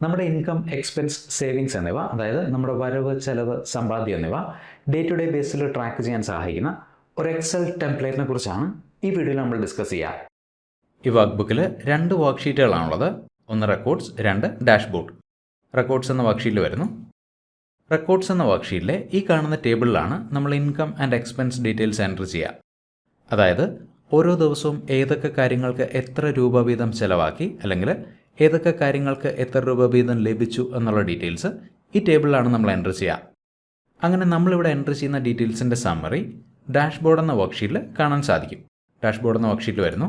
നമ്മുടെ income expense savings എന്നിവ അതായത് നമ്മുടെ വരവ് ചെലവ് സമ്പാദ്യം എന്നിവ ഡേ ടു ഡേ ബേസിൽ ട്രാക്ക് ചെയ്യാൻ സഹായിക്കുന്ന ഒരു എക്സൽ ടെംപ്ലേറ്റിനെ കുറിച്ചാണ് ഈ വീഡിയോയിൽ നമ്മൾ ഡിസ്കസ് ചെയ്യുക ഈ വർക്ക് ബുക്കിൽ രണ്ട് വർക്ക്ഷീറ്റുകളാണുള്ളത് ഒന്ന് റെക്കോർഡ്സ് രണ്ട് ഡാഷ്ബോർഡ് റെക്കോർഡ്സ് എന്ന വർക്ക് ഷീറ്റിൽ വരുന്നു. റെക്കോർഡ്സ് എന്ന വർക്ക്ഷീറ്റിലെ ഈ കാണുന്ന ടേബിളിലാണ് നമ്മൾ income and expense details enter ചെയ്യുക അതായത് ഓരോ ദിവസവും ഏതൊക്കെ കാര്യങ്ങൾക്ക് എത്ര രൂപ വീതം ചെലവാക്കി അല്ലെങ്കിൽ ഏതൊക്കെ കാര്യങ്ങൾക്ക് എത്ര രൂപ വീതം ലഭിച്ചു എന്നുള്ള ഡീറ്റെയിൽസ് ഈ ടേബിളിലാണ് നമ്മൾ എന്റർ ചെയ്യുക. അങ്ങനെ നമ്മളിവിടെ എന്റർ ചെയ്യുന്ന ഡീറ്റെയിൽസിന്റെ സമ്മറി ഡാഷ്ബോർഡ് എന്ന വർക്ക്ഷീറ്റിൽ കാണാൻ സാധിക്കും. ഡാഷ്ബോർഡ് എന്ന വർക്ക്ഷീറ്റിൽ വരുന്നു.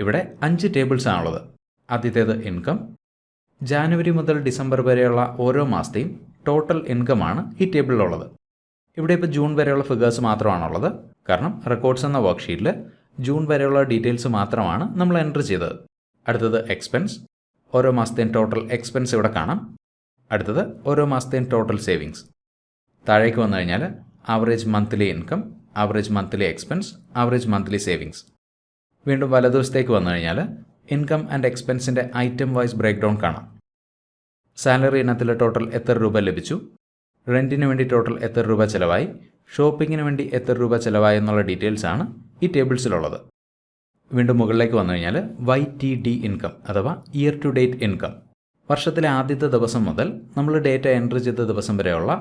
ഇവിടെ അഞ്ച് ടേബിൾസ് ആണുള്ളത്. ആദ്യത്തേത് ഇൻകം ജാനുവരി മുതൽ ഡിസംബർ വരെയുള്ള ഓരോ മാസത്തെയും ടോട്ടൽ ഇൻകമാണ് ഈ ടേബിളിലുള്ളത് ഇവിടെ ഇപ്പോൾ ജൂൺ വരെയുള്ള ഫിഗേഴ്സ് മാത്രമാണുള്ളത്. കാരണം റെക്കോർഡ്സ് എന്ന വർക്ക്ഷീറ്റിൽ ജൂൺ വരെയുള്ള ഡീറ്റെയിൽസ് മാത്രമാണ് നമ്മൾ എന്റർ ചെയ്തത്. അടുത്തത് എക്സ്പെൻസ് ഓരോ മാസത്തെയും ടോട്ടൽ എക്സ്പെൻസ് ഇവിടെ കാണാം. അടുത്തത് ഓരോ മാസത്തെയും ടോട്ടൽ സേവിങ്സ് താഴേക്ക് വന്നു കഴിഞ്ഞാൽ average monthly income average monthly expense average monthly savings വീണ്ടും വലതുവശത്തേക്ക് വന്നു കഴിഞ്ഞാൽ ഇൻകം ആൻഡ് എക്സ്പെൻസിന്റെ ഐറ്റം വൈസ് ബ്രേക്ക് ഡൗൺ കാണാം. സാലറി ഇനത്തിൽ ടോട്ടൽ എത്ര രൂപ ലഭിച്ചു? റെന്റിന് വേണ്ടി ടോട്ടൽ എത്ര രൂപ ചിലവായി? ഷോപ്പിങ്ങിന് വേണ്ടി എത്ര രൂപ ചിലവായി എന്നുള്ള ഡീറ്റെയിൽസ് ആണ് ഈ ടേബിൾസിലുള്ളത് വീണ്ടും മുകളിലേക്ക് വന്നു കഴിഞ്ഞാൽ വൈ ടി ഡി ഇൻകം അഥവാ ഇയർ ടു ഡേറ്റ് ഇൻകം വർഷത്തിലെ ആദ്യത്തെ ദിവസം മുതൽ നമ്മൾ ഡേറ്റ എൻട്രി ചെയ്ത ദിവസം വരെയുള്ള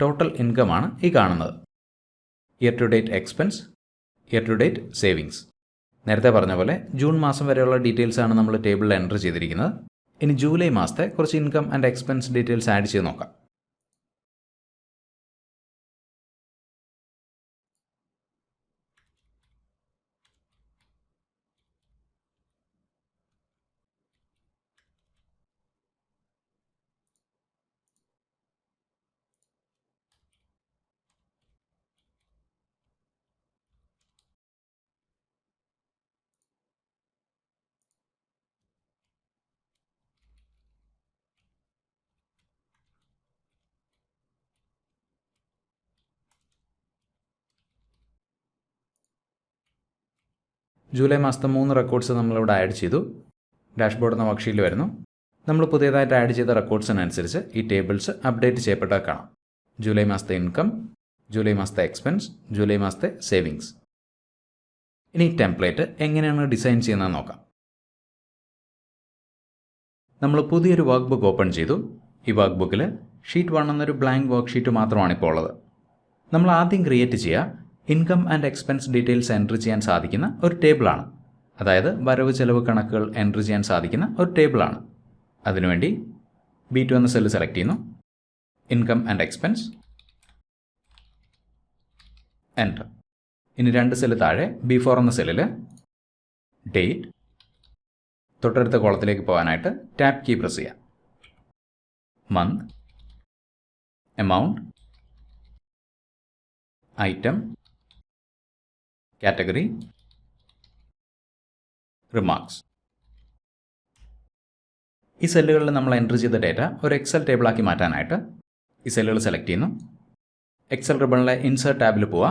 ടോട്ടൽ ഇൻകമാണ് ഈ കാണുന്നത്. Year to date expense year to date savings നേരത്തെ പറഞ്ഞ പോലെ ജൂൺ മാസം വരെയുള്ള ഡീറ്റെയിൽസ് ആണ് നമ്മൾ ടേബിളിൽ എൻട്രി ചെയ്തിരിക്കുന്നത്. ഇനി ജൂലൈ മാസത്തെ കുറച്ച് income and expense details add ചെയ്ത് നോക്കാം. ജൂലൈ മാസത്തെ മൂന്ന് റെക്കോർഡ്സ് നമ്മളിവിടെ ആഡ് ചെയ്തു. ഡാഷ്ബോർഡ് എന്ന വർക്ക്ഷീറ്റിൽ വരുന്നു. നമ്മൾ പുതിയതായിട്ട് ആഡ് ചെയ്ത റെക്കോർഡ്സിനനുസരിച്ച് ഈ ടേബിൾസ് അപ്ഡേറ്റ് ചെയ്യപ്പെട്ടാൽ കാണാം. ജൂലൈ മാസത്തെ ഇൻകം ജൂലൈ മാസത്തെ എക്സ്പെൻസ് ജൂലൈ മാസത്തെ സേവിങ്സ് ഇനി ടെംപ്ലേറ്റ് എങ്ങനെയാണ് ഡിസൈൻ ചെയ്യുന്നതെന്ന് നോക്കാം. നമ്മൾ പുതിയൊരു വർക്ക് ബുക്ക് ഓപ്പൺ ചെയ്തു. ഈ വർക്ക് ബുക്കിൽ ഷീറ്റ് വൺ എന്നൊരു ബ്ലാങ്ക് വർക്ക് ഷീറ്റ് മാത്രമാണ് ഇപ്പോൾ ഉള്ളത്. നമ്മൾ ആദ്യം ക്രിയേറ്റ് ചെയ്യുക income and expense details entry ചെയ്യാൻ സാധിക്കുന്ന ഒരു ടേബിളാണ് അതായത് വരവ് ചെലവ് കണക്കുകൾ എൻട്രി ചെയ്യാൻ സാധിക്കുന്ന ഒരു ടേബിളാണ് അതിനുവേണ്ടി ബി ടു എന്ന സെല്ല് സെലക്ട് ചെയ്യുന്നു. ഇൻകം ആൻഡ് എക്സ്പെൻസ് എൻട്രി ഇനി രണ്ട് സെല്ല് താഴെ ബി ഫോർ എന്ന സെല്ലിൽ ഡേറ്റ് തൊട്ടടുത്ത കോളത്തിലേക്ക് പോകാനായിട്ട് ടാപ്പ് കീ പ്രസ് ചെയ്യാം. Month amount item category remarks ഈ സെല്ലുകളിൽ നമ്മൾ എന്റർ ചെയ്ത ഡേറ്റ ഒരു എക്സൽ ടേബിളാക്കി മാറ്റാനായിട്ട് ഈ സെല്ലുകൾ സെലക്ട് ചെയ്യുന്നു. എക്സൽ റിബണിലെ ഇൻസേർട്ട് ടാബിൽ പോവുക.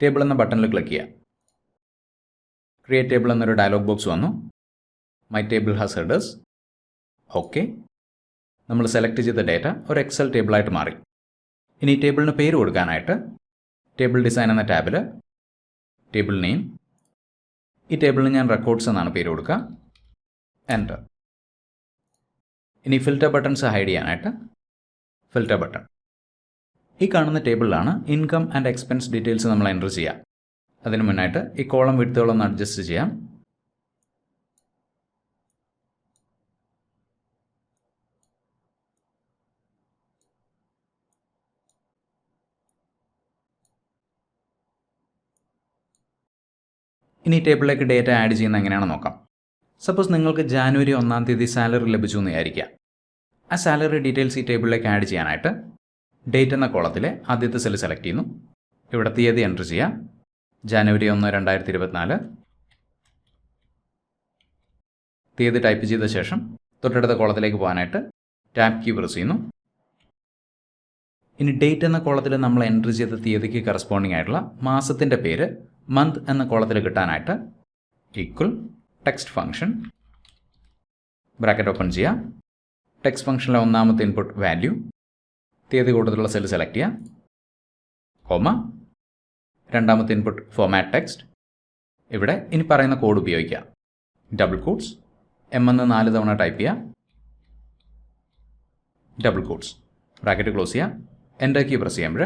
ടേബിൾ എന്ന ബട്ടണിൽ ക്ലിക്ക് ചെയ്യുക. ക്രിയേറ്റ് ടേബിൾ എന്നൊരു ഡയലോഗ് ബോക്സ് വന്നു. My table has headers okay നമ്മൾ സെലക്ട് ചെയ്ത ഡേറ്റ ഒരു എക്സൽ ടേബിളായിട്ട് മാറി. ഇനി ടേബിളിന് പേര് കൊടുക്കാനായിട്ട് ടേബിൾ ഡിസൈൻ എന്ന ടാബിൽ ടേബിൾ നെയിം. ഈ ടേബിളിന് ഞാൻ റെക്കോർഡ്സ് എന്നാണ് പേര് കൊടുക്കുക. എന്റർ ഇനി ഫിൽറ്റർ ബട്ടൺസ് ഹൈഡ് ചെയ്യാനായിട്ട് ഫിൽറ്റർ ബട്ടൺ ഈ കാണുന്ന ടേബിളിലാണ് ഇൻകം ആൻഡ് എക്സ്പെൻസ് ഡീറ്റെയിൽസ് നമ്മൾ എന്റർ ചെയ്യുക. അതിന് മുന്നായിട്ട് ഈ കോളം വിടുത്തുകളൊന്ന് അഡ്ജസ്റ്റ് ചെയ്യാം. ഇനി ടേബിളിലേക്ക് ഡേറ്റ ആഡ് ചെയ്യുന്ന എങ്ങനെയാണെന്ന് നോക്കാം. സപ്പോസ് നിങ്ങൾക്ക് ജാനുവരി ഒന്നാം തീയതി സാലറി ലഭിച്ചു എന്ന് വിചാരിക്കുക. ആ സാലറി ഡീറ്റെയിൽസ് ഈ ടേബിളിലേക്ക് ആഡ് ചെയ്യാനായിട്ട് ഡേറ്റ് എന്ന കോളത്തിലെ ആദ്യത്തെ സെൽ സെലക്ട് ചെയ്യുന്നു. ഇവിടെ തീയതി എന്റർ ചെയ്യാം ജാനുവരി ഒന്ന് രണ്ടായിരത്തി ഇരുപത്തിനാല് തീയതി ടൈപ്പ് ചെയ്ത ശേഷം തൊട്ടടുത്ത കോളത്തിലേക്ക് പോകാനായിട്ട് ടാപ്പ് കീ പ്രസ് ചെയ്യുന്നു. ഇനി ഡേറ്റ് എന്ന കോളത്തിൽ നമ്മൾ എൻട്രി ചെയ്ത തീയതിക്ക് കറസ്പോണ്ടിങ് ആയിട്ടുള്ള മാസത്തിന്റെ പേര് മന്ത് എന്ന കോളത്തിൽ കിട്ടാനായിട്ട് equal text function bracket open ചെയ്യുക ടെക്സ്റ്റ് ഫംഗ്ഷനിലെ ഒന്നാമത്തെ ഇൻപുട്ട് വാല്യൂ തീയതി കൂടുതലുള്ള സെൽ സെലക്ട് ചെയ്യുക കോമ രണ്ടാമത്തെ ഇൻപുട്ട് ഫോമാറ്റ് ടെക്സ്റ്റ് ഇവിടെ ഇനി പറയുന്ന കോഡ് ഉപയോഗിക്കുക ഡബിൾ കോഡ്സ് എം എന്ന് നാല് തവണ ടൈപ്പ് ചെയ്യുക ഡബിൾ കോഡ്സ് ബ്രാക്കറ്റ് ക്ലോസ് ചെയ്യുക എന്റർ കീ പ്രസ് ചെയ്യുമ്പോൾ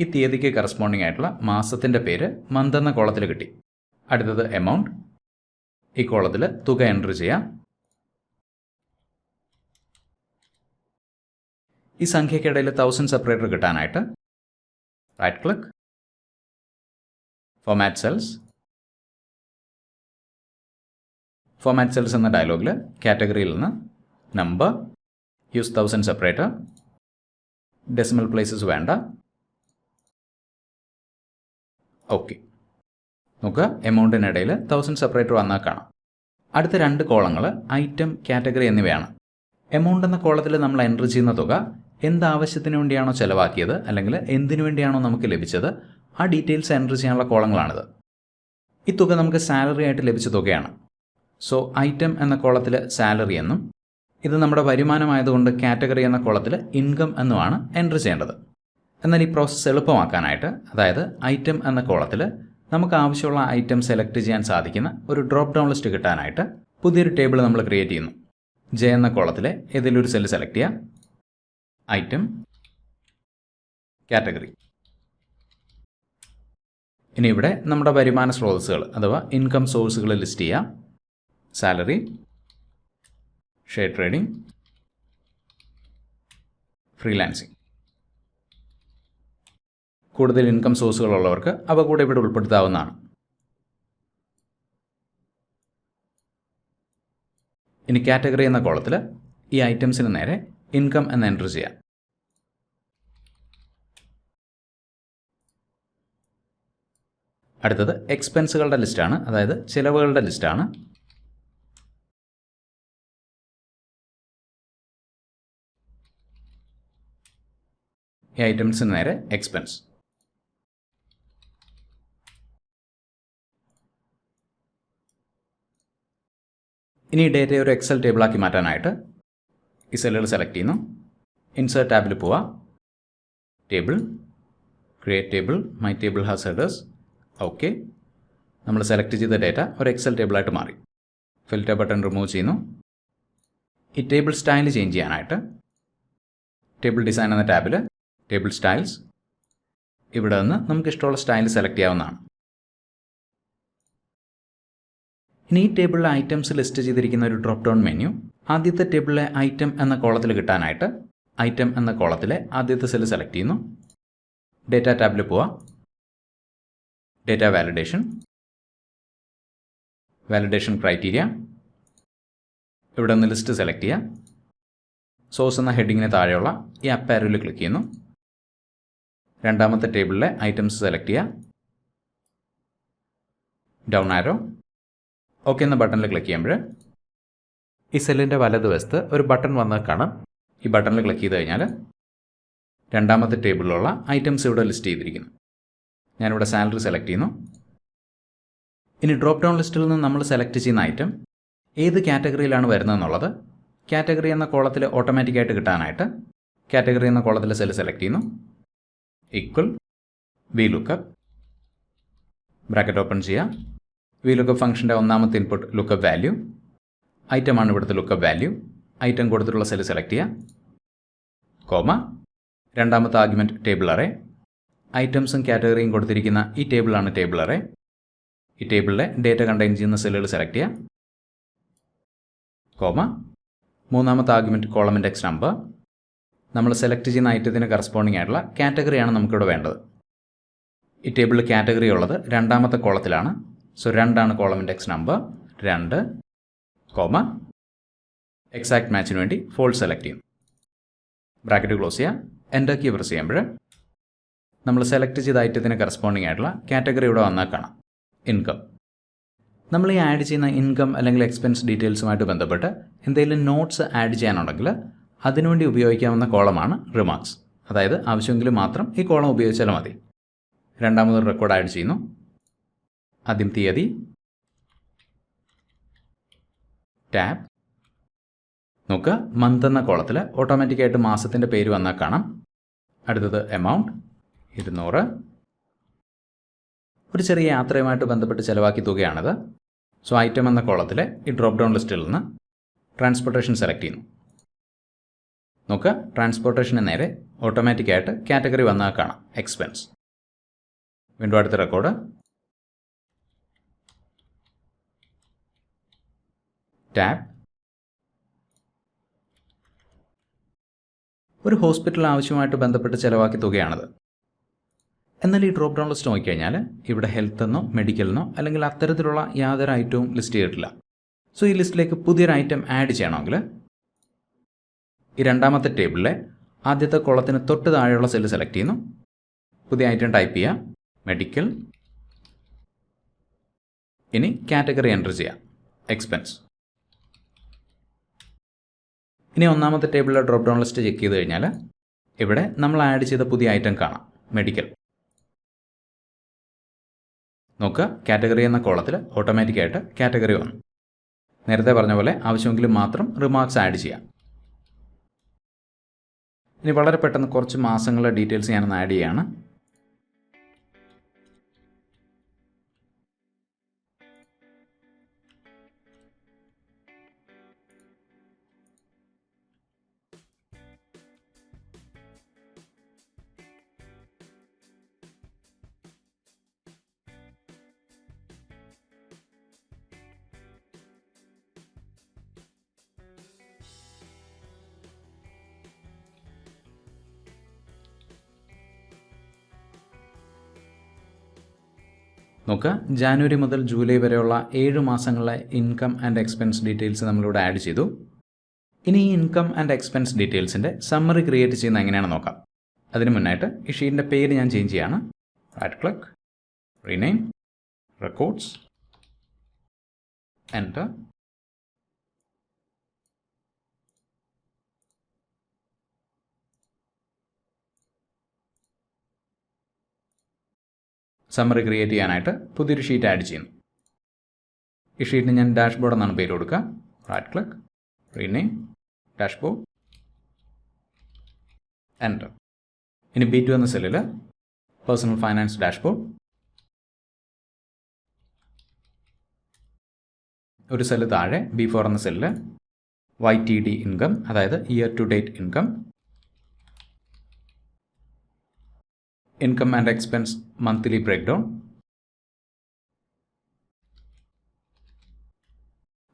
ഈ തീയതിക്ക് കറസ്പോണ്ടിങ് ആയിട്ടുള്ള മാസത്തിന്റെ പേര് മന്ത് എന്ന കോളത്തിൽ കിട്ടി. അടുത്തത് എമൗണ്ട് ഈ കോളത്തിൽ തുക എൻട്രി ചെയ്യാം. ഈ സംഖ്യയ്ക്കിടയിൽ തൗസൻഡ് സെപ്പറേറ്റർ കിട്ടാനായിട്ട് right click format cells format cells എന്ന ഡയലോഗിൽ കാറ്റഗറിയിൽ നിന്ന് number use thousand separator decimal places വേണ്ട. ഓക്കെ നോക്കുക എമൗണ്ടിനിടയിൽ തൗസൻഡ് സെപ്പറേറ്റർ വന്നാൽ കാണാം. അടുത്ത രണ്ട് കോളങ്ങൾ ഐറ്റം കാറ്റഗറി എന്നിവയാണ്. എമൗണ്ട് എന്ന കോളത്തിൽ നമ്മൾ എന്റർ ചെയ്യുന്ന തുക എന്താവശ്യത്തിന് വേണ്ടിയാണോ ചിലവാക്കിയത് അല്ലെങ്കിൽ എന്തിനു വേണ്ടിയാണോ നമുക്ക് ലഭിച്ചത് ആ ഡീറ്റെയിൽസ് എന്റർ ചെയ്യാനുള്ള കോളങ്ങളാണിത്. ഈ തുക നമുക്ക് സാലറി ആയിട്ട് ലഭിച്ച തുകയാണ്. സോ ഐറ്റം എന്ന കോളത്തിൽ സാലറി എന്നും ഇത് നമ്മുടെ വരുമാനമായതുകൊണ്ട് കാറ്റഗറി എന്ന കോളത്തിൽ ഇൻകം എന്നുമാണ് എന്റർ ചെയ്യേണ്ടത്. എന്നാൽ ഈ പ്രോസസ്സ് എളുപ്പമാക്കാനായിട്ട് അതായത് ഐറ്റം എന്ന കോളത്തിൽ നമുക്ക് ആവശ്യമുള്ള ഐറ്റം സെലക്ട് ചെയ്യാൻ സാധിക്കുന്ന ഒരു ഡ്രോപ്പ് ഡൗൺ ലിസ്റ്റ് കിട്ടാനായിട്ട് പുതിയൊരു ടേബിൾ നമ്മൾ ക്രിയേറ്റ് ചെയ്യുന്നു. ജെ എന്ന കോളത്തിലെ ഏതെങ്കിലും ഒരു സെല്ല് സെലക്ട് ചെയ്യുക ഐറ്റം കാറ്റഗറി ഇനി ഇവിടെ നമ്മുടെ വരുമാന സ്രോതസ്സുകൾ അഥവാ ഇൻകം സോഴ്സുകൾ ലിസ്റ്റ് ചെയ്യാം. സാലറി ഷെയർ ട്രേഡിംഗ് ഫ്രീലാൻസിങ് കൂടുതൽ ഇൻകം സോഴ്സുകളുള്ളവർക്ക് അവ കൂടെ ഇവിടെ ഉൾപ്പെടുത്താവുന്നതാണ്. ഇനി കാറ്റഗറി എന്ന കോളത്തിൽ ഈ ഐറ്റംസിന് നേരെ ഇൻകം എന്ന് എന്റർ ചെയ്യാം. അടുത്തത് എക്സ്പെൻസുകളുടെ ലിസ്റ്റാണ്. അതായത് ചിലവുകളുടെ ലിസ്റ്റാണ്. ഈ ഐറ്റംസിന് നേരെ എക്സ്പെൻസ്. ഇനി ഡേറ്റയെ ഒരു എക്സൽ ടേബിളാക്കി മാറ്റാനായിട്ട് ഈ സെല്ലുകൾ സെലക്ട് ചെയ്യുന്നു. ഇൻസേർട്ട് ടാബിൽ പോവാം. Table create table my table has headers okay നമ്മൾ സെലക്ട് ചെയ്ത ഡേറ്റ ഒരു എക്സൽ ടേബിളായിട്ട് മാറി. ഫിൽറ്റർ ബട്ടൺ റിമൂവ് ചെയ്യുന്നു. ഈ ടേബിൾ സ്റ്റൈൽ ചേഞ്ച് ചെയ്യാനായിട്ട് ടേബിൾ ഡിസൈൻ എന്ന ടാബിൽ ടേബിൾ സ്റ്റൈൽസ് ഇവിടെ നിന്ന് നമുക്ക് ഇഷ്ടമുള്ള സ്റ്റൈൽ സെലക്ട് ചെയ്യാവുന്നതാണ്. ഇനി ഈ ടേബിളിലെ ഐറ്റംസ് ലിസ്റ്റ് ചെയ്തിരിക്കുന്ന ഒരു ഡ്രോപ്പ് ഡൗൺ മെനു ആദ്യത്തെ ടേബിളിലെ ഐറ്റം എന്ന കോളത്തിൽ കിട്ടാനായിട്ട് ഐറ്റം എന്ന കോളത്തിലെ ആദ്യത്തെ സെൽ സെലക്ട് ചെയ്യുന്നു. ഡേറ്റ ടാബിൽ പോവാ. ഡേറ്റ വാലിഡേഷൻ വാലിഡേഷൻ ക്രൈറ്റീരിയ ഇവിടെ നിന്ന് ലിസ്റ്റ് സെലക്ട് ചെയ്യുക സോഴ്സ് എന്ന ഹെഡിങ്ങിന് താഴെയുള്ള ഈ അപ്പാരലിൽ ക്ലിക്ക് ചെയ്യുന്നു. രണ്ടാമത്തെ ടേബിളിലെ ഐറ്റംസ് സെലക്ട് ചെയ്യുക ഡൗൺ ആരോ ഓക്കെ എന്ന ബട്ടണിൽ ക്ലിക്ക് ചെയ്യുമ്പോൾ ഈ സെല്ലിന്റെ വലതുവശത്ത് ഒരു ബട്ടൺ വന്ന് കാണാം. ഈ ബട്ടണിൽ ക്ലിക്ക് ചെയ്ത് കഴിഞ്ഞാൽ രണ്ടാമത്തെ ടേബിളിലുള്ള ഐറ്റംസ് ഇവിടെ ലിസ്റ്റ് ചെയ്തിരിക്കുന്നു. ഞാനിവിടെ സാലറി സെലക്ട് ചെയ്യുന്നു. ഇനി ഡ്രോപ്പ് ഡൗൺ ലിസ്റ്റിൽ നിന്ന് നമ്മൾ സെലക്ട് ചെയ്യുന്ന ഐറ്റം ഏത് കാറ്റഗറിയിലാണ് വരുന്നതെന്നുള്ളത് കാറ്റഗറി എന്ന കോളത്തിൽ ഓട്ടോമാറ്റിക്കായിട്ട് കിട്ടാനായിട്ട് കാറ്റഗറി എന്ന കോളത്തിൽ സെൽ സെലക്ട് ചെയ്യുന്നു. Equal V lookup bracket open ചെയ്യുക. വി ലുക്കപ്പ് ഫംഗ്ഷന്റെ ഒന്നാമത്തെ ഇൻപുട്ട് ലുക്കപ്പ് വാല്യൂ ഐറ്റമാണ് ഇവിടുത്തെ ലുക്കപ്പ് വാല്യൂ ഐറ്റം കൊടുത്തിട്ടുള്ള സെൽ സെലക്ട് ചെയ്യുക കോമ. രണ്ടാമത്തെ ആർഗ്യുമെന്റ് ടേബിൾ അറേ ഐറ്റംസും കാറ്റഗറിയും കൊടുത്തിരിക്കുന്ന ഈ ടേബിളാണ് ടേബിൾ അറേ ഈ ടേബിളിലെ ഡേറ്റ കണ്ടെയ്ൻ ചെയ്യുന്ന സെല്ലുകൾ സെലക്ട് ചെയ്യുക കോമ. മൂന്നാമത്തെ ആർഗ്യുമെന്റ് കോളം ഇൻഡെക്സ് നമ്പർ നമ്മൾ സെലക്ട് ചെയ്യുന്ന ഐറ്റത്തിന് കറസ്പോണ്ടിങ് ആയിട്ടുള്ള കാറ്റഗറിയാണ് നമുക്കിവിടെ വേണ്ടത്. ഈ ടേബിളിൽ കാറ്റഗറി ഉള്ളത് രണ്ടാമത്തെ കോളത്തിലാണ് സോ രണ്ടാണ് കോളമിന്റെ എക്സ് നമ്പർ രണ്ട് കോമ എക്സാക്ട് മാച്ചിന് വേണ്ടി ഫോൾ സെലക്ട് ചെയ്യും. ബ്രാക്കറ്റ് ക്ലോസ് ചെയ്യുക എന്റർ കീ പ്രസ് ചെയ്യുമ്പോൾ നമ്മൾ സെലക്ട് ചെയ്ത ഐറ്റത്തിന് കറസ്പോണ്ടിങ് ആയിട്ടുള്ള കാറ്റഗറി ഇവിടെ വന്നാൽ കാണാം. ഇൻകം നമ്മൾ ഈ ആഡ് ചെയ്യുന്ന ഇൻകം അല്ലെങ്കിൽ എക്സ്പെൻസ് ഡീറ്റെയിൽസുമായിട്ട് ബന്ധപ്പെട്ട് എന്തെങ്കിലും നോട്ട്സ് ആഡ് ചെയ്യാനുണ്ടെങ്കിൽ അതിനുവേണ്ടി ഉപയോഗിക്കാവുന്ന കോളമാണ് റിമാർക്സ് അതായത് ആവശ്യമെങ്കിൽ മാത്രം ഈ കോളം ഉപയോഗിച്ചാൽ മതി. രണ്ടാമതൊരു റെക്കോർഡ് ആഡ് ചെയ്യുന്നു. ആദ്യം തീയതി. ടാബ്. നോക്കുക മന്ത് എന്ന കോളത്തിൽ ഓട്ടോമാറ്റിക്കായിട്ട് മാസത്തിന്റെ പേര് വന്നാൽ കാണാം. അടുത്തത് എമൗണ്ട് ഇരുന്നൂറ്. ഒരു ചെറിയ യാത്രയുമായിട്ട് ബന്ധപ്പെട്ട് ചിലവാക്കിയ തുകയാണിത്. സോ ഐറ്റം എന്ന കോളത്തിലെ ഈ ഡ്രോപ്പ് ഡൗൺ ലിസ്റ്റിൽ നിന്ന് ട്രാൻസ്പോർട്ടേഷൻ സെലക്ട് ചെയ്യുന്നു. നോക്കുക ട്രാൻസ്പോർട്ടേഷന് നേരെ ഓട്ടോമാറ്റിക്കായിട്ട് കാറ്റഗറി വന്നാൽ കാണാം. എക്സ്പെൻസ് വീണ്ടും അടുത്ത റെക്കോർഡ് ടാബ് ഒരു ഹോസ്പിറ്റൽ ആവശ്യമായിട്ട് ബന്ധപ്പെട്ട് ചിലവാക്കിയ തുകയാണത്. എന്നാൽ ഈ ഡ്രോപ്പ് ഡൗൺ ലിസ്റ്റ് നോക്കിക്കഴിഞ്ഞാൽ ഇവിടെ ഹെൽത്ത് എന്നോ മെഡിക്കലിനോ അല്ലെങ്കിൽ അത്തരത്തിലുള്ള യാതൊരു ഐറ്റവും ലിസ്റ്റ് ചെയ്തിട്ടില്ല. സോ ഈ ലിസ്റ്റിലേക്ക് പുതിയൊരു ഐറ്റം ആഡ് ചെയ്യണമെങ്കിൽ ഈ രണ്ടാമത്തെ ടേബിളിലെ ആദ്യത്തെ കുളത്തിന് തൊട്ട് താഴെയുള്ള സെല്ല് സെലക്ട് ചെയ്യുന്നു. പുതിയ ഐറ്റം ടൈപ്പ് ചെയ്യുക. മെഡിക്കൽ ഇനി കാറ്റഗറി എന്റർ ചെയ്യുക. എക്സ്പെൻസ് ഇനി ഒന്നാമത്തെ ടേബിളിലെ ഡ്രോപ്പ് ഡൗൺ ലിസ്റ്റ് ചെക്ക് ചെയ്ത് കഴിഞ്ഞാൽ ഇവിടെ നമ്മൾ ആഡ് ചെയ്ത പുതിയ ഐറ്റം കാണാം മെഡിക്കൽ നോക്കുക കാറ്റഗറി എന്ന കോളത്തിൽ ഓട്ടോമാറ്റിക്കായിട്ട് കാറ്റഗറി വന്നു. നേരത്തെ പറഞ്ഞ പോലെ ആവശ്യമെങ്കിൽ മാത്രം റിമാർക്സ് ആഡ് ചെയ്യാം. ഇനി വളരെ പെട്ടെന്ന് കുറച്ച് മാസങ്ങളുടെ ഡീറ്റെയിൽസ് ഞാനൊന്ന് ആഡ് ചെയ്യാണ്. നോക്കുക ജാനുവരി മുതൽ ജൂലൈ വരെയുള്ള ഏഴ് മാസങ്ങളിലെ ഇൻകം ആൻഡ് എക്സ്പെൻസ് ഡീറ്റെയിൽസ് നമ്മളിവിടെ ആഡ് ചെയ്തു. ഇനി ഈ ഇൻകം ആൻഡ് എക്സ്പെൻസ് ഡീറ്റെയിൽസിന്റെ സമ്മറി ക്രിയേറ്റ് ചെയ്യുന്ന എങ്ങനെയാണെന്ന് നോക്കാം. അതിന് മുന്നായിട്ട് ഈ ഷീറ്റിന്റെ പേര് ഞാൻ ചേഞ്ച് ചെയ്യാണ്. Right click rename records enter summary create ചെയ്യാനായിട്ട് പുതിയൊരു ഷീറ്റ് ആഡ് ചെയ്യുന്നു. ഈ ഷീറ്റിന് ഞാൻ ഡാഷ്ബോർഡ് എന്നാണ് പേര് കൊടുക്കുക. Right click rename dashboard enter ഇനി ബി ടു എന്ന സെല്ലിൽ പേഴ്സണൽ ഫൈനാൻസ് ഡാഷ്ബോർഡ് ഒരു സെല്ല് താഴെ ബി ഫോർ എന്ന സെല്ലിൽ വൈ ടി ഡി ഇൻകം അതായത് year to date income income and expense monthly breakdown.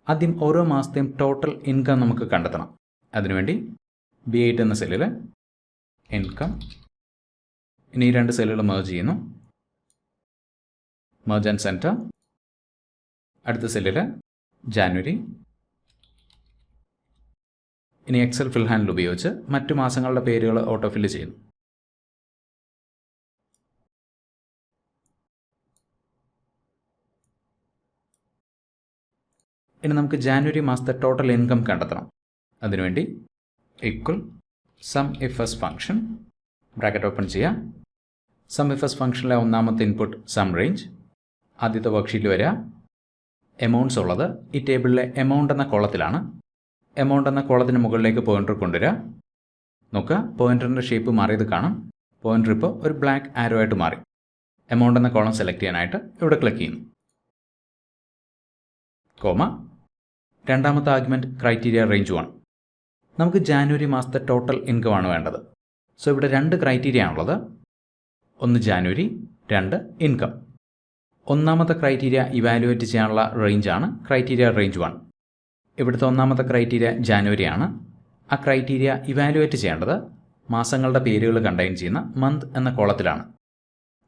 ആദ്യം ഓരോ മാസത്തെയും ടോട്ടൽ ഇൻകം നമുക്ക് കണ്ടെത്തണം. അതിനുവേണ്ടി ബി എയ്റ്റ് എന്ന സെല്ലിൽ ഇൻകം ഇനി ഈ രണ്ട് സെല്ലുകൾ മെർജ് ചെയ്യുന്നു. മെർജ് ആൻഡ് സെന്റർ അടുത്ത സെല്ലിൽ ജാനുവരി ഇനി എക്സൽ ഫിൽ ഹാൻഡിൽ ഉപയോഗിച്ച് മറ്റു മാസങ്ങളുടെ പേരുകൾ ഓട്ടോ ഫില്ല് ചെയ്യുന്നു. ഇനി നമുക്ക് ജാനുവരി മാസത്തെ ടോട്ടൽ ഇൻകം കണ്ടെത്തണം. അതിനുവേണ്ടി equal sum if S function bracket open ചെയ്യുക സം ഇഫ് എസ് ഫംഗ്ഷനിലെ ഒന്നാമത്തെ ഇൻപുട്ട് സം റേഞ്ച് ആദ്യത്തെ വർക്ക്ഷീറ്റിൽ വരിക. എമൗണ്ട്സ് ഉള്ളത് ഈ ടേബിളിലെ എമൗണ്ട് എന്ന കോളത്തിലാണ്. എമൗണ്ട് എന്ന കോളത്തിന് മുകളിലേക്ക് പോയിന്റർ കൊണ്ടുവരിക. നോക്കുക പോയിന്ററിന്റെ ഷേപ്പ് മാറിയത് കാണാം. പോയിന്റർ ഇപ്പോൾ ഒരു ബ്ലാക്ക് ആരോ ആയിട്ട് മാറി. എമൗണ്ട് എന്ന കോളം സെലക്ട് ചെയ്യാനായിട്ട് ഇവിടെ ക്ലിക്ക് ചെയ്യുന്നു. കോമ രണ്ടാമത്തെ ആർഗ്യുമെന്റ് ക്രൈറ്റീരിയ റേഞ്ച് വൺ നമുക്ക് ജാനുവരി മാസത്തെ ടോട്ടൽ ഇൻകം ആണ് വേണ്ടത്. സോ ഇവിടെ രണ്ട് ക്രൈറ്റീരിയ ആണുള്ളത്. ഒന്ന് ജാനുവരി രണ്ട് ഇൻകം ഒന്നാമത്തെ ക്രൈറ്റീരിയ ഇവാലുവേറ്റ് ചെയ്യാനുള്ള റേഞ്ചാണ് ക്രൈറ്റീരിയ റേഞ്ച് വൺ ഇവിടുത്തെ ഒന്നാമത്തെ ക്രൈറ്റീരിയ ജാനുവരി ആണ്. ആ ക്രൈറ്റീരിയ ഇവാലുവേറ്റ് ചെയ്യേണ്ടത് മാസങ്ങളുടെ പേരുകൾ കണ്ടെയ്ൻ ചെയ്യുന്ന മന്ത് എന്ന കോളത്തിലാണ്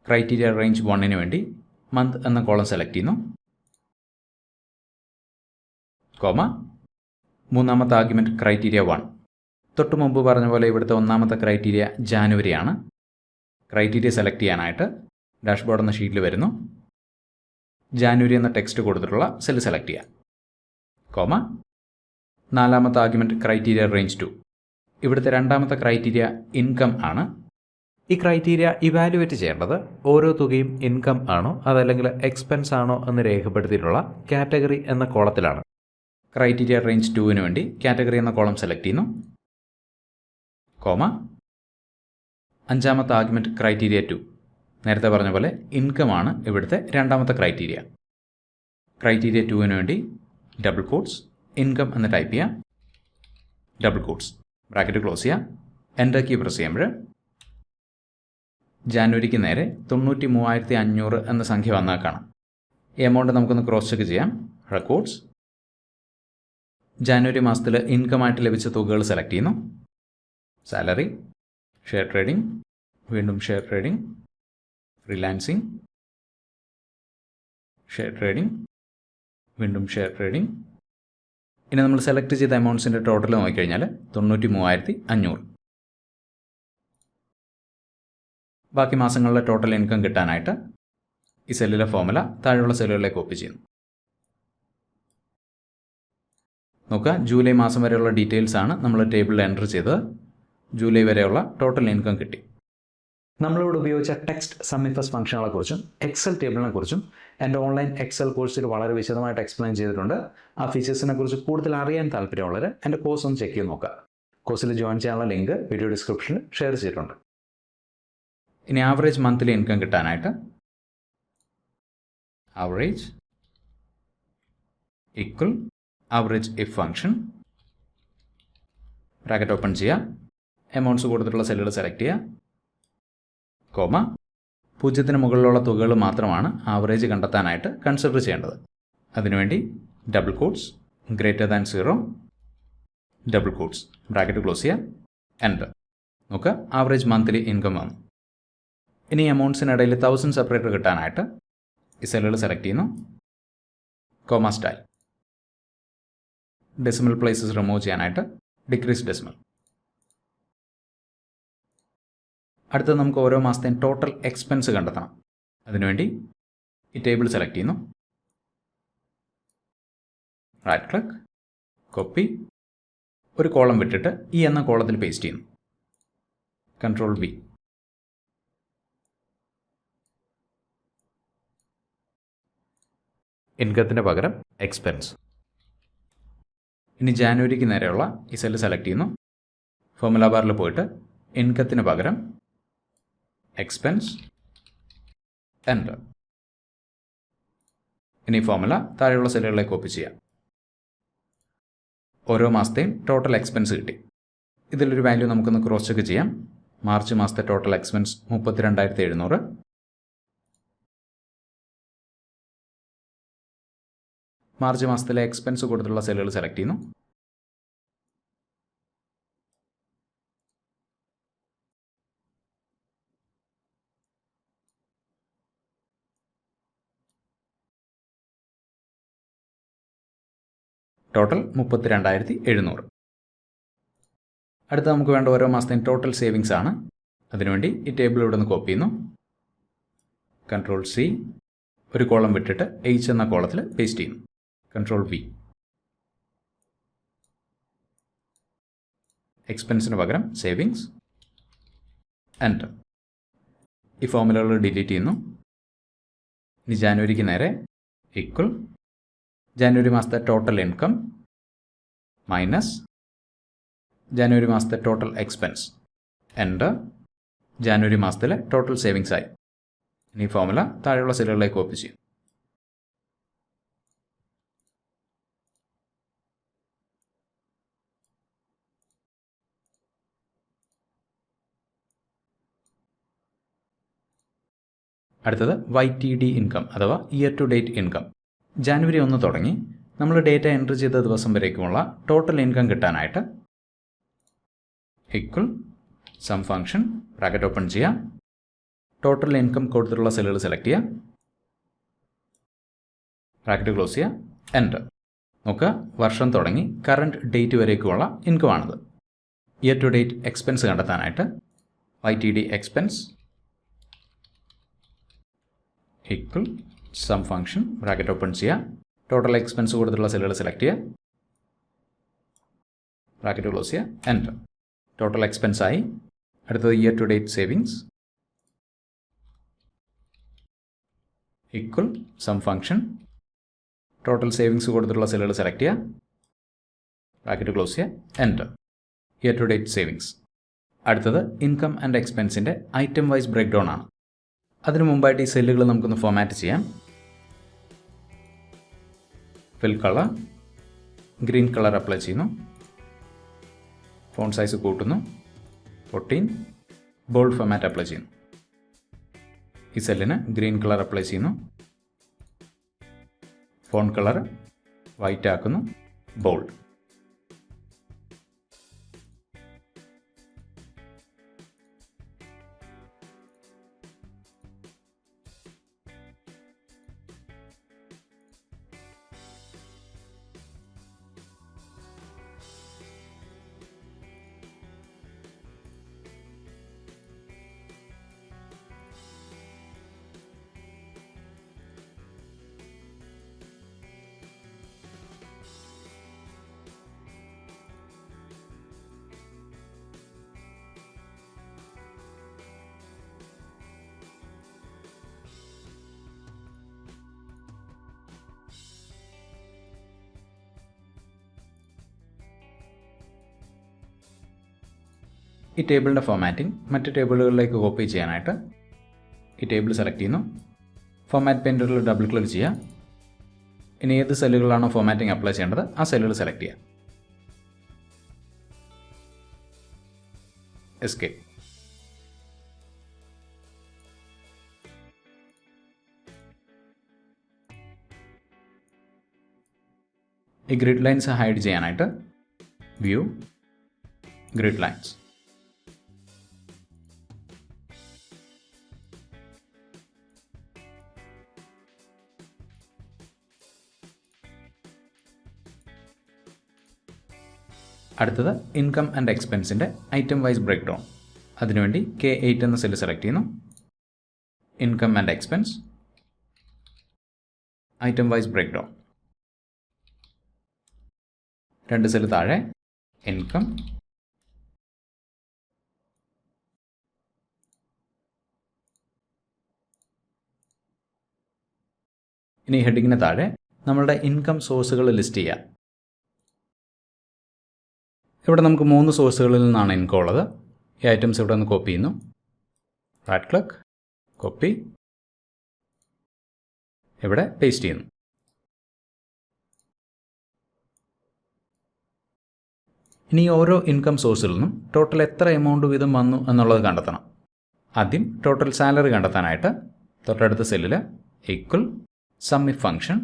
ക്രൈറ്റീരിയ റേഞ്ച് വണ്ണിന് വേണ്ടി മന്ത് എന്ന കോളം സെലക്ട് ചെയ്യുന്നു. കോമ മൂന്നാമത്തെ ആർഗ്യുമെന്റ് ക്രൈറ്റീരിയ വൺ. തൊട്ട് മുമ്പ് പറഞ്ഞ പോലെ ഇവിടുത്തെ ഒന്നാമത്തെ ക്രൈറ്റീരിയ ജാനുവരിയാണ്. ക്രൈറ്റീരിയ സെലക്ട് ചെയ്യാനായിട്ട് ഡാഷ്ബോർഡ് എന്ന ഷീറ്റിൽ വരുന്നു. ജാനുവരി എന്ന ടെക്സ്റ്റ് കൊടുത്തിട്ടുള്ള സെൽ സെലക്ട് ചെയ്യാം. കോമ നാലാമത്തെ ആർഗ്യുമെന്റ് ക്രൈറ്റീരിയ റേഞ്ച് ടു. ഇവിടുത്തെ രണ്ടാമത്തെ ക്രൈറ്റീരിയ ഇൻകം ആണ്. ഈ ക്രൈറ്റീരിയ ഇവാലുവേറ്റ് ചെയ്യേണ്ടത് ഓരോ തുകയും ഇൻകം ആണോ അതല്ലെങ്കിൽ എക്സ്പെൻസ് ആണോ എന്ന് രേഖപ്പെടുത്തിയിട്ടുള്ള കാറ്റഗറി എന്ന കോളത്തിലാണ്. ക്രൈറ്റീരിയ റേഞ്ച് ടുവിന് വേണ്ടി കാറ്റഗറി എന്ന കോളം സെലക്ട് ചെയ്യുന്നു. കോമ. അഞ്ചാമത്തെ ആർഗ്യുമെന്റ് ക്രൈറ്റീരിയ ടു നേരത്തെ പറഞ്ഞ പോലെ ഇൻകം ആണ് ഇവിടുത്തെ രണ്ടാമത്തെ ക്രൈറ്റീരിയ ക്രൈറ്റീരിയ ടുവിന് വേണ്ടി ഡബിൾ കോഡ്സ് ഇൻകം എന്ന് ടൈപ്പ് ചെയ്യാം. ഡബിൾ കോഡ്സ് ബ്രാക്കറ്റ് ക്ലോസ് ചെയ്യാം. എന്റർ കീ പ്രസ് ചെയ്യുമ്പോൾ ജാനുവരിക്ക് നേരെ തൊണ്ണൂറ്റി മൂവായിരത്തി അഞ്ഞൂറ് എന്ന സംഖ്യ വന്നാൽ കാണാം. എമൗണ്ട് നമുക്കൊന്ന് ക്രോസ് ചെക്ക് ചെയ്യാം. റെക്കോർഡ്സ് ജാനുവരി മാസത്തിൽ ഇൻകമായിട്ട് ലഭിച്ച തുകകൾ സെലക്ട് ചെയ്യുന്നു. സാലറി ഷെയർ ട്രേഡിംഗ് വീണ്ടും share trading freelancing share trading വീണ്ടും ഷെയർ ട്രേഡിംഗ്. ഇനി നമ്മൾ സെലക്ട് ചെയ്ത എമൗണ്ട്സിന്റെ ടോട്ടൽ നോക്കിക്കഴിഞ്ഞാൽ തൊണ്ണൂറ്റി മൂവായിരത്തി അഞ്ഞൂറ് ബാക്കി മാസങ്ങളിലെ ടോട്ടൽ ഇൻകം കിട്ടാനായിട്ട് ഈ സെല്ലിലെ ഫോമുല താഴെയുള്ള സെല്ലുകളിലേക്ക് കോപ്പി ചെയ്യുന്നു. നോക്കുക. ജൂലൈ മാസം വരെയുള്ള ഡീറ്റെയിൽസ് ആണ് നമ്മൾ ടേബിളിൽ എന്റർ ചെയ്തത്. ജൂലൈ വരെയുള്ള ടോട്ടൽ ഇൻകം കിട്ടി. നമ്മളിവിടെ ഉപയോഗിച്ച ടെക്സ്റ്റ് സമ്മിഫസ് ഫംഗ്ഷനുകളെ കുറിച്ചും എക്സൽ ടേബിളിനെ കുറിച്ചും എന്റെ ഓൺലൈൻ എക്സൽ കോഴ്സിൽ വളരെ വിശദമായിട്ട് എക്സ്പ്ലെയിൻ ചെയ്തിട്ടുണ്ട്. ആ ഫീച്ചേഴ്സിനെ കുറിച്ച് കൂടുതൽ അറിയാൻ താല്പര്യമുള്ളവർ എന്റെ കോഴ്സ് ഒന്ന് ചെക്ക് ചെയ്ത് നോക്കുക. കോഴ്സിൽ ജോയിൻ ചെയ്യാനുള്ള ലിങ്ക് വീഡിയോ ഡിസ്ക്രിപ്ഷനിൽ ഷെയർ ചെയ്തിട്ടുണ്ട്. ഇനി ആവറേജ് മന്ത്ലി ഇൻകം കിട്ടാനായിട്ട്. Average equal average if function bracket open ചെയ്യുക എമൗണ്ട്സ് കൊടുത്തിട്ടുള്ള സെല്ലുകൾ സെലക്ട് ചെയ്യുക കോമ. പൂജ്യത്തിന് മുകളിലുള്ള തുകകൾ മാത്രമാണ് ആവറേജ് കണ്ടെത്താനായിട്ട് കൺസിഡർ ചെയ്യേണ്ടത്. അതിനുവേണ്ടി double quotes greater than zero double quotes bracket close ചെയ്യുക എന്റർ നോക്കുക ആവറേജ് മന്ത്ലി ഇൻകം വന്നു ഇനി എമൗണ്ട്സിനിടയിൽ തൗസൻഡ് സെപ്പറേറ്റർ കിട്ടാനായിട്ട് ഈ സെല്ലുകൾ സെലക്ട് ചെയ്യുന്നു. Comma style decimal places remove ചെയ്യാനായിട്ട് ഡിക്രീസ് ഡെസിമൽ അടുത്തത് നമുക്ക് ഓരോ മാസത്തെയും ടോട്ടൽ എക്സ്പെൻസ് കണ്ടെത്തണം. അതിനുവേണ്ടി ഈ ടേബിൾ സെലക്ട് ചെയ്യുന്നു. റൈറ്റ് ക്ലിക്ക് കോപ്പി ഒരു കോളം വിട്ടിട്ട് ഈ എന്ന കോളത്തിൽ പേസ്റ്റ് ചെയ്യുന്നു. കൺട്രോൾ ബി ഇൻകത്തിന് പകരം എക്സ്പെൻസ് ഇനി ജാനുവരിക്ക് നേരെയുള്ള ഈ സെല്ല് സെലക്ട് ചെയ്യുന്നു. ഫോർമുല ബാറിൽ പോയിട്ട് ഇൻകത്തിന് പകരം എക്സ്പെൻസ് എന്റർ ഇനി ഫോർമുല താഴെയുള്ള സെല്ലുകളെ കോപ്പി ചെയ്യാം. ഓരോ മാസത്തെയും ടോട്ടൽ എക്സ്പെൻസ് കിട്ടി. ഇതിലൊരു വാല്യൂ നമുക്കൊന്ന് ക്രോസ് ചെക്ക് ചെയ്യാം. മാർച്ച് മാസത്തെ ടോട്ടൽ എക്സ്പെൻസ് മുപ്പത്തിരണ്ടായിരത്തി എഴുന്നൂറ്. മാർച്ച് മാസത്തിലെ എക്സ്പെൻസ് കൊടുത്തുള്ള സെല്ലുകൾ സെലക്ട് ചെയ്യുന്നു. ടോട്ടൽ മുപ്പത്തി രണ്ടായിരത്തി എഴുന്നൂറ് അടുത്ത നമുക്ക് വേണ്ട ഓരോ മാസത്തെയും ടോട്ടൽ സേവിങ്സ് ആണ്. അതിനുവേണ്ടി ഈ ടേബിൾ ഇവിടെ നിന്ന് കോപ്പി ചെയ്യുന്നു. കൺട്രോൾ സി ഒരു കോളം വിട്ടിട്ട് എയ്ച്ച് എന്ന കോളത്തിൽ പേസ്റ്റ് ചെയ്യുന്നു. കൺട്രോൾ വി എക്സ്പെൻസിന് പകരം സേവിങ്സ് എന്റർ ഈ ഫോമുലകൾ ഡിലീറ്റ് ചെയ്യുന്നു. ഇനി ജാനുവരിക്ക് നേരെ ഈക്വൽ ജാനുവരി മാസത്തെ ടോട്ടൽ ഇൻകം മൈനസ് ജാനുവരി മാസത്തെ ടോട്ടൽ എക്സ്പെൻസ് എന്റർ ജാനുവരി മാസത്തിലെ ടോട്ടൽ സേവിങ്സ് ആയി. ഇനി ഫോമുല താഴെയുള്ള സെല്ലുകളിലേക്ക് കോപ്പി ചെയ്യും അടുത്തത് വൈ ടി ഡി ഇൻകം അഥവാ year to date income January ഒന്ന് തുടങ്ങി. നമ്മൾ ഡേറ്റ എൻട്രി ചെയ്ത ദിവസം വരേക്കുമുള്ള ടോട്ടൽ ഇൻകം കിട്ടാനായിട്ട് ഹിക്കുൾ സം ഫങ്ഷൻ ബ്രാക്കറ്റ് ഓപ്പൺ ചെയ്യുക ടോട്ടൽ ഇൻകം കൊടുത്തിട്ടുള്ള സെല്ലുകൾ സെലക്ട് ചെയ്യുക ബ്രാക്കറ്റ് ക്ലോസ് ചെയ്യുക എന്റർ നോക്കുക വർഷം തുടങ്ങി. കറണ്ട് ഡേറ്റ് വരേക്കുമുള്ള ഇൻകം ആണിത്. ഇയർ ടു ഡേറ്റ് എക്സ്പെൻസ് കണ്ടെത്താനായിട്ട് Y T D expense equal sum function bracket open ചെയ്യുക ടോട്ടൽ എക്സ്പെൻസ് കൊടുത്തുള്ള സെല്ലുകൾ സെലക്ട് ചെയ്യുക ബ്രാക്കറ്റ് ക്ലോസ് ചെയ്യുക എന്റർ ടോട്ടൽ എക്സ്പെൻസ് ആയി. അടുത്തത് year to date savings equal sum function total savings കൊടുത്തിട്ടുള്ള സെല്ലുകൾ സെലക്ട് ചെയ്യുക ബ്രാക്കറ്റ് ക്ലോസ് ചെയ്യുക enter year to date savings അടുത്തത് ഇൻകം ആൻഡ് എക്സ്പെൻസിന്റെ ഐറ്റം വൈസ് ബ്രേക്ക് ഡൗൺ ആണ്. അതിനു മുമ്പായിട്ട് ഈ സെല്ലുകൾ നമുക്കൊന്ന് ഫോമാറ്റ് ചെയ്യാം. Fill colour green colour apply ചെയ്യുന്നു. ഫോൺ സൈസ് കൂട്ടുന്നു. ഫോർട്ടീൻ ബോൾഡ് ഫോമാറ്റ് അപ്ലൈ ചെയ്യുന്നു. ഈ സെല്ലിന് ഗ്രീൻ കളർ അപ്ലൈ ചെയ്യുന്നു. ഫോൺ കളർ വൈറ്റ് ആക്കുന്നു. ബോൾഡ് ഈ ടേബിളിന്റെ ഫോമാറ്റിംഗ് മറ്റ് ടേബിളുകളിലേക്ക് കോപ്പി ചെയ്യാനായിട്ട് ഈ ടേബിൾ സെലക്ട് ചെയ്യുന്നു. ഫോമാറ്റ് പെയിന്ററിൽ ഡബിൾ ക്ലിക്ക് ചെയ്യുക. ഇനി ഏത് സെല്ലുകളാണോ ഫോമാറ്റിംഗ് അപ്ലൈ ചെയ്യേണ്ടത് ആ സെല്ലുകൾ സെലക്ട് ചെയ്യുക. എസ്കേപ്പ് ഈ ഗ്രിഡ് ലൈൻസ് ഹൈഡ് ചെയ്യാനായിട്ട് വ്യൂ ഗ്രിഡ് ലൈൻസ് അടുത്തത് ഇൻകം ആൻഡ് എക്സ്പെൻസിന്റെ ഐറ്റം വൈസ് ബ്രേക്ക് ഡൗൺ അതിനുവേണ്ടി കെ എയ്റ്റ് എന്ന സെല്ല് സെലക്ട് ചെയ്യുന്നു. Income and expense item wise break down രണ്ട് സെല്ല് താഴെ ഇൻകം ഇനി ഹെഡിങ്ങിന് താഴെ നമ്മളുടെ ഇൻകം സോഴ്സുകൾ ലിസ്റ്റ് ചെയ്യാം ഇവിടെ നമുക്ക് മൂന്ന് സോഴ്സുകളിൽ നിന്നാണ് ഇൻകം ഉള്ളത്. ഈ ഐറ്റംസ് ഇവിടെ നിന്ന് കോപ്പി ചെയ്യുന്നു. റൈറ്റ് ക്ലിക്ക് കോപ്പി ഇവിടെ പേസ്റ്റ് ചെയ്യുന്നു. ഇനി ഓരോ ഇൻകം സോഴ്സിൽ നിന്നും ടോട്ടൽ എത്ര എമൗണ്ട് വീതം വന്നു എന്നുള്ളത് കണ്ടെത്തണം. ആദ്യം ടോട്ടൽ സാലറി കണ്ടെത്താനായിട്ട് തൊട്ടടുത്ത സെല്ലിൽ equal sumif function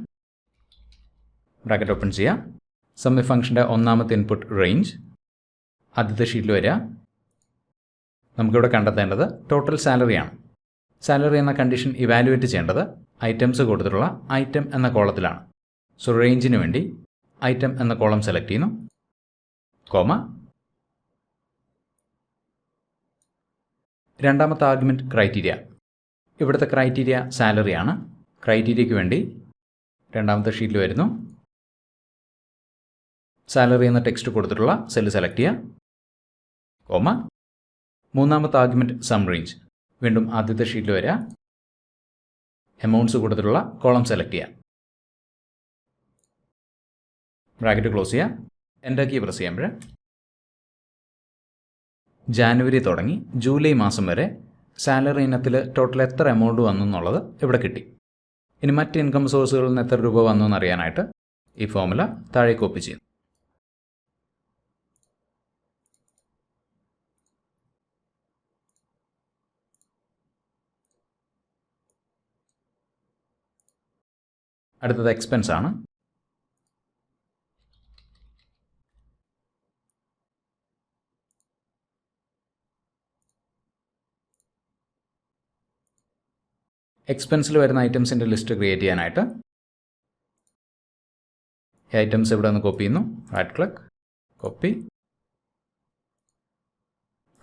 bracket open ചെയ്യുക സമ്മി ഫംഗ്ഷന്റെ ഒന്നാമത്തെ ഇൻപുട്ട് റേഞ്ച് ആദ്യത്തെ ഷീറ്റിൽ വരിക. നമുക്കിവിടെ കണ്ടെത്തേണ്ടത് ടോട്ടൽ സാലറിയാണ് സാലറി എന്ന കണ്ടീഷൻ ഇവാലുവേറ്റ് ചെയ്യേണ്ടത് ഐറ്റംസ് കൊടുത്തിട്ടുള്ള ഐറ്റം എന്ന കോളത്തിലാണ് സോ റേഞ്ചിന് വേണ്ടി ഐറ്റം എന്ന കോളം സെലക്ട് ചെയ്യുന്നു. കോമ രണ്ടാമത്തെ ആർഗ്യുമെന്റ് ക്രൈറ്റീരിയ ഇവിടുത്തെ ക്രൈറ്റീരിയ സാലറിയാണ് ക്രൈറ്റീരിയയ്ക്ക് വേണ്ടി രണ്ടാമത്തെ ഷീറ്റിൽ വരുന്നു. സാലറി എന്ന ടെക്സ്റ്റ് കൊടുത്തിട്ടുള്ള സെല്ല് സെലക്ട് ചെയ്യുക. കോമ. മൂന്നാമത്തെ ആർഗ്യുമെന്റ് സം റേഞ്ച് വീണ്ടും ആദ്യത്തെ ഷീറ്റിൽ വരിക. എമൗണ്ട്സ് കൊടുത്തിട്ടുള്ള കോളം സെലക്ട് ചെയ്യാം ബ്രാക്കറ്റ് ക്ലോസ് ചെയ്യുക. എന്റെ കീ പ്രസ് ചെയ്യുമ്പോൾ ജാനുവരി തുടങ്ങി ജൂലൈ മാസം വരെ സാലറി ഇനത്തിൽ ടോട്ടൽ എത്ര എമൗണ്ട് വന്നു എന്നുള്ളത് ഇവിടെ കിട്ടി. ഇനി മറ്റ് ഇൻകം സോഴ്സുകളിൽ നിന്ന് എത്ര രൂപ വന്നു എന്നറിയാനായിട്ട് ഈ ഫോമുല താഴെ കോപ്പി ചെയ്യുന്നു. അടുത്തത് എക്സ്പെൻസ് ആണ്. എക്സ്പെൻസിൽ വരുന്ന ഐറ്റംസിന്റെ ലിസ്റ്റ് ക്രിയേറ്റ് ചെയ്യാനായിട്ട്. ഈ ഐറ്റംസ് ഇവിടെ നിന്ന് കോപ്പി ചെയ്യുന്നു. Right click copy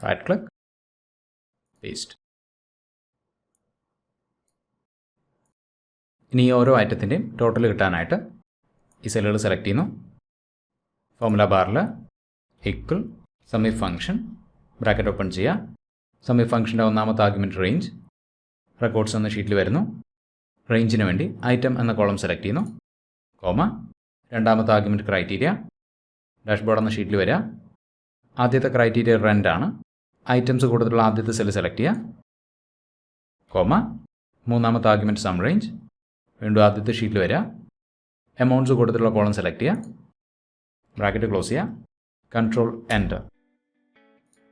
right click paste ഇനി ഓരോ ഐറ്റത്തിന്റെയും ടോട്ടൽ കിട്ടാനായിട്ട് ഈ സെല്ലുകൾ സെലക്ട് ചെയ്യുന്നു. ഫോമുല ബാറിൽ equal sumif function bracket open ചെയ്യുക. സമി ഫംഗ്ഷന്റെ ഒന്നാമത്തെ ആർഗ്യുമെന്റ് റേഞ്ച് റെക്കോർഡ്സ് എന്ന ഷീറ്റിൽ വരുന്നു. റേഞ്ചിന് വേണ്ടി ഐറ്റം എന്ന കോളം സെലക്ട് ചെയ്യുന്നു. കോമ രണ്ടാമത്തെ ആർഗ്യുമെന്റ് ക്രൈറ്റീരിയ ഡാഷ്ബോർഡ് എന്ന ഷീറ്റിൽ വരിക. ആദ്യത്തെ ക്രൈറ്റീരിയ റെന്റ് ആണ്. ഐറ്റംസ് കൂടുതലുള്ള ആദ്യത്തെ സെല്ല് സെലക്ട് ചെയ്യുക. കോമ മൂന്നാമത്തെ ആർഗ്യുമെന്റ് സം റേഞ്ച് വീണ്ടും ആദ്യത്തെ ഷീറ്റിൽ വരിക. എമൗണ്ട്സ് കൊടുത്തിട്ടുള്ള കോളം സെലക്ട് ചെയ്യുക. ബ്രാക്കറ്റ് ക്ലോസ് ചെയ്യുക. കൺട്രോൾ എന്റർ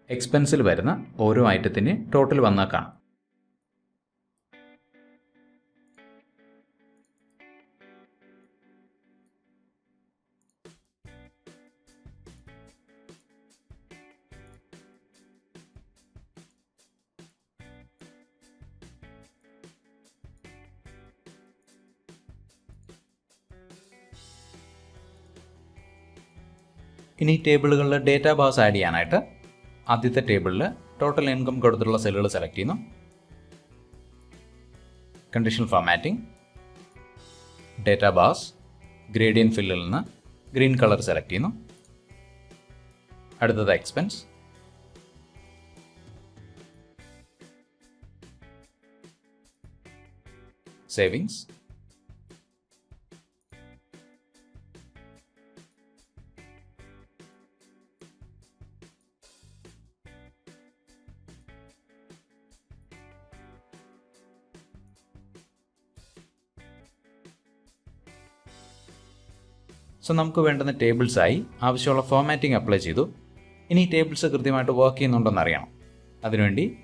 എക്സ്പെൻസിൽ വരുന്ന ഓരോ ഐറ്റത്തിന്റെയും ടോട്ടൽ വന്നാൽ കാണാം. ഇനി ടേബിളുകളിൽ ഡേറ്റാ ബാസ് ആഡ് ചെയ്യാനായിട്ട് ആദ്യത്തെ ടേബിളിൽ ടോട്ടൽ ഇൻകം കൊടുത്തിട്ടുള്ള സെല്ലുകൾ സെലക്ട് ചെയ്യുന്നു. Conditional formatting data bars gradient ഫില്ലിൽ നിന്ന് ഗ്രീൻ കളർ സെലക്ട് ചെയ്യുന്നു. അടുത്തത് എക്സ്പെൻസ് സേവിങ്സ് സോ നമുക്ക് വേണ്ടുന്ന ടേബിൾസായി ആവശ്യമുള്ള ഫോമാറ്റിംഗ് അപ്ലൈ ചെയ്തു. ഇനി ടേബിൾസ് കൃത്യമായിട്ട് വർക്ക് ചെയ്യുന്നുണ്ടെന്ന് അറിയണം. അതിനുവേണ്ടി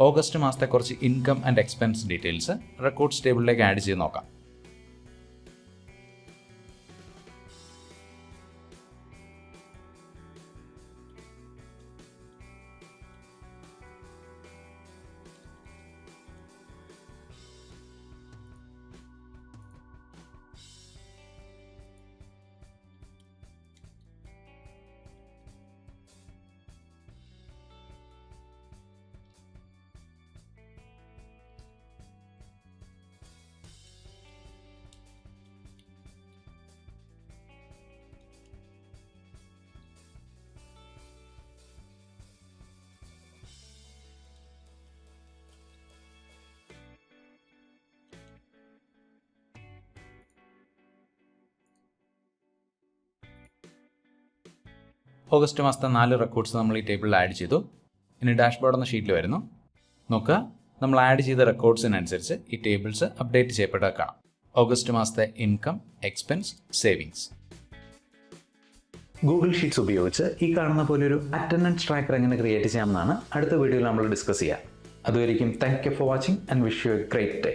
ഓഗസ്റ്റ് മാസത്തെ കുറച്ച് income and expense details records ടേബിളിലേക്ക് add ചെയ്ത് നോക്കാം. ഓഗസ്റ്റ് മാസത്തെ നാല് റെക്കോർഡ്സ് നമ്മൾ ഈ ടേബിളിൽ ആഡ് ചെയ്തു. ഇനി ഡാഷ്ബോർഡ് എന്ന ഷീറ്റിൽ വരുന്നു. നോക്കുക നമ്മൾ ആഡ് ചെയ്ത റെക്കോർഡ്സിനനുസരിച്ച് ഈ ടേബിൾസ് അപ്ഡേറ്റ് ചെയ്യപ്പെട്ട കാണാം. ഓഗസ്റ്റ് മാസത്തെ income expense savings Google sheets ഉപയോഗിച്ച് ഈ കാണുന്ന പോലെ ഒരു അറ്റൻഡൻസ് ട്രാക്കർ എങ്ങനെ ക്രിയേറ്റ് ചെയ്യാമെന്നാണ് അടുത്ത വീഡിയോയിൽ നമ്മൾ ഡിസ്കസ് ചെയ്യുക അതുവരെയും thank you for watching and wish you a great day